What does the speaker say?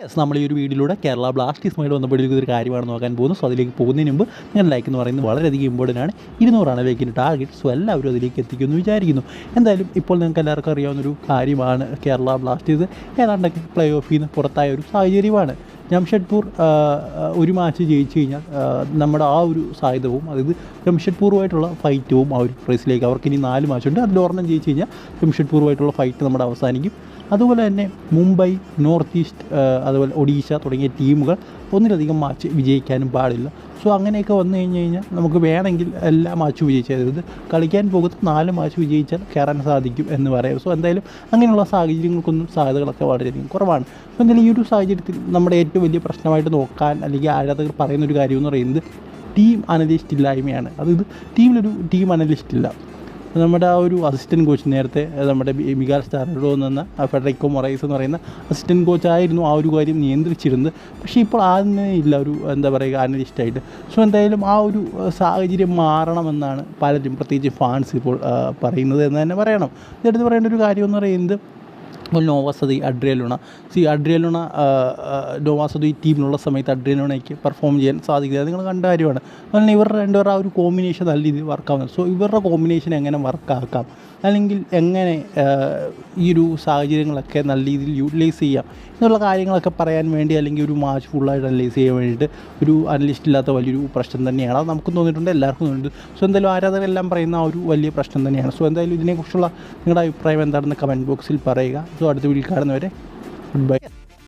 Yes നമ്മൾ ഈ ഒരു വീഡിയോയിലൂടെ കേരള ബ്ലാസ്റ്റേഴ്സുമായിട്ട് ബന്ധപ്പെട്ടിരിക്കുന്ന ഒരു കാര്യമാണ് നോക്കാൻ പോകുന്നത്. സോ അതിലേക്ക് പോകുന്നതിന് മുമ്പ് ഞാൻ ലൈക്ക് എന്ന് പറയുന്നത് വളരെയധികം ഇമ്പോർട്ടന്റ് ആണ്. ഇരുന്നൂറാണ് ലൈക്കിന്റെ ടാർഗറ്റ് സോ എല്ലാവരും അതിലേക്ക് എത്തിക്കുമെന്ന് വിചാരിക്കുന്നു. എന്തായാലും ഇപ്പോൾ നിങ്ങൾക്ക് എല്ലാവർക്കും അറിയാവുന്നൊരു കാര്യമാണ് കേരള ബ്ലാസ്റ്റേഴ്സ് ഏതാണ്ടൊക്കെ പ്ലേ ഓഫിൽ നിന്ന് പുറത്തായ ഒരു സാഹചര്യമാണ്. ജംഷഡ്പൂർ ഒരു മാച്ച് ജയിച്ചു കഴിഞ്ഞാൽ നമ്മുടെ ആ ഒരു സാധ്യതവും അതായത് ജംഷഡ്പൂറുമായിട്ടുള്ള ഫൈറ്റും ആ ഒരു പ്രൈസിലേക്ക് അവർക്ക് ഇനി നാല് മാച്ചുണ്ട്. അതിൽ ഒരെണ്ണം ജയിച്ചു കഴിഞ്ഞാൽ ജംഷഡ്പൂറുമായിട്ടുള്ള ഫൈറ്റ് നമ്മുടെ അവസാനിക്കും. അതുപോലെ തന്നെ മുംബൈ നോർത്ത് ഈസ്റ്റ് അതുപോലെ ഒഡീഷ തുടങ്ങിയ ടീമുകൾ ഒന്നിലധികം മാച്ച് വിജയിക്കാനും പാടില്ല. സോ അങ്ങനെയൊക്കെ വന്നു കഴിഞ്ഞ് കഴിഞ്ഞാൽ നമുക്ക് വേണമെങ്കിൽ എല്ലാ മാച്ചും വിജയിച്ചാൽ അതായത് കളിക്കാൻ പോകുന്ന നാല് മാച്ച് വിജയിച്ചാൽ കയറാൻ സാധിക്കും എന്ന് പറയാം. സോ എന്തായാലും അങ്ങനെയുള്ള സാഹചര്യങ്ങൾക്കൊന്നും സാധ്യതകളൊക്കെ വളരെയധികം കുറവാണ്. അപ്പോൾ എന്തായാലും ഈ ഒരു സാഹചര്യത്തിൽ നമ്മുടെ ഏറ്റവും വലിയ പ്രശ്നമായിട്ട് നോക്കാൻ അല്ലെങ്കിൽ ആരാധകർ പറയുന്ന ഒരു കാര്യം എന്ന് പറയുന്നത് ടീം അനലിസ്റ്റ് ഇല്ലായ്മയാണ്. അതായത് ടീമിലൊരു ടീം അനലിസ്റ്റ് ഇല്ല. നമ്മുടെ ആ ഒരു അസിസ്റ്റന്റ് കോച്ച് നേരത്തെ നമ്മുടെ ബി- സ്റ്റാർഡോ ആ ഫെഡറിക്കോ മൊറൈസ് എന്ന് പറയുന്ന അസിസ്റ്റന്റ് കോച്ചായിരുന്നു ആ ഒരു കാര്യം നിയന്ത്രിച്ചിരുന്നത്. പക്ഷേ ഇപ്പോൾ ഇല്ല ഒരു എന്താ പറയുക അനലിസ്റ്റായിട്ട്. സോ എന്തായാലും ആ ഒരു സാഹചര്യം മാറണമെന്നാണ് പലരും പ്രത്യേകിച്ച് ഫാൻസ് ഇപ്പോൾ പറയുന്നത് എന്ന് തന്നെ പറയണം. ഇതെടുത്ത് പറയേണ്ട ഒരു കാര്യം എന്ന് പറയുന്നത് ഇപ്പോൾ നോവാസതി അഡ്രിയലുണ. സി അഡ്രിയലുണ നോവാസതി ടീമിലുള്ള സമയത്ത് അഡ്രിയലുണയ്ക്ക് പെർഫോം ചെയ്യാൻ സാധിക്കില്ല. നിങ്ങൾ കണ്ട കാര്യമാണ്. അതുപോലെ ഇവരുടെ രണ്ടുപേരുടെ ആ ഒരു കോമ്പിനേഷൻ നല്ല രീതിയിൽ വർക്കാവുന്നത് സോ ഇവരുടെ കോമ്പിനേഷൻ എങ്ങനെ വർക്കാക്കാം അല്ലെങ്കിൽ എങ്ങനെ ഈ ഒരു സാഹചര്യങ്ങളൊക്കെ നല്ല രീതിയിൽ യൂട്ടിലൈസ് ചെയ്യാം? എന്നുള്ള കാര്യങ്ങളൊക്കെ പറയാൻ വേണ്ടി അല്ലെങ്കിൽ ഒരു മാച്ച് ഫുള്ളായിട്ട് അനലൈസ് ചെയ്യാൻ വേണ്ടിയിട്ട് ഒരു അനലിസ്റ്റ് ഇല്ലാത്ത വലിയൊരു പ്രശ്നം തന്നെയാണ്. അത് നമുക്കും തോന്നിയിട്ടുണ്ട് എല്ലാവർക്കും തോന്നിയിട്ടുണ്ട്. സോ എന്തായാലും ആരാധകരെല്ലാം പറയുന്ന ഒരു വലിയ പ്രശ്നം തന്നെയാണ്. സോ എന്തായാലും ഇതിനെക്കുറിച്ചുള്ള നിങ്ങളുടെ അഭിപ്രായം എന്താണെന്ന് കമന്റ് ബോക്സിൽ പറയുക. അടുത്ത വീട്ടിൽ കാണുന്നവരെ ഗുഡ് ബൈ